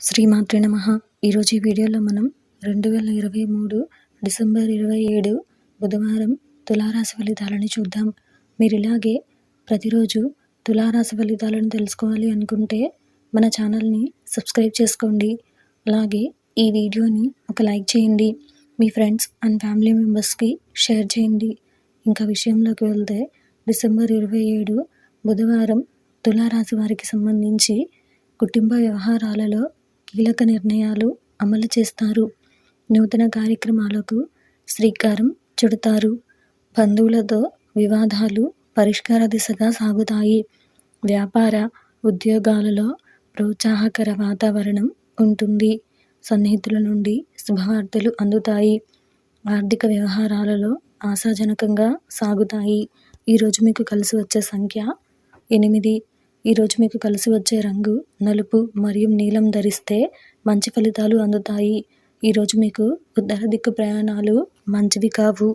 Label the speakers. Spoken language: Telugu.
Speaker 1: శ్రీమాత్రే నమ. ఈరోజు ఈ వీడియోలో మనం రెండు వేల ఇరవై మూడు డిసెంబర్ ఇరవై ఏడు బుధవారం తులారాశి ఫలితాలను చూద్దాం. మీరు ఇలాగే ప్రతిరోజు తులారాశి ఫలితాలను తెలుసుకోవాలి అనుకుంటే మన ఛానల్ని సబ్స్క్రైబ్ చేసుకోండి. అలాగే ఈ వీడియోని ఒక లైక్ చేయండి. మీ ఫ్రెండ్స్ అండ్ ఫ్యామిలీ మెంబర్స్కి షేర్ చేయండి. ఇంకా విషయంలోకి వెళ్తే డిసెంబర్ ఇరవై ఏడు బుధవారం తులారాశి వారికి సంబంధించి కుటుంబ వ్యవహారాలలో కీలక నిర్ణయాలు అమలు చేస్తారు. నూతన కార్యక్రమాలకు శ్రీకారం చుడతారు. బంధువులతో వివాదాలు పరిష్కార దిశగా సాగుతాయి. వ్యాపార ఉద్యోగాలలో ప్రోత్సాహకర వాతావరణం ఉంటుంది. సన్నిహితుల నుండి శుభవార్తలు అందుతాయి. ఆర్థిక వ్యవహారాలలో ఆశాజనకంగా సాగుతాయి. ఈరోజు మీకు కలిసి వచ్చే సంఖ్య ఎనిమిది. ఈరోజు మీకు కలిసి వచ్చే రంగు నలుపు మరియు నీలం ధరిస్తే మంచి ఫలితాలు అందుతాయి. ఈరోజు మీకు ఉత్తర దిక్కు ప్రయాణాలు మంచివి కావు.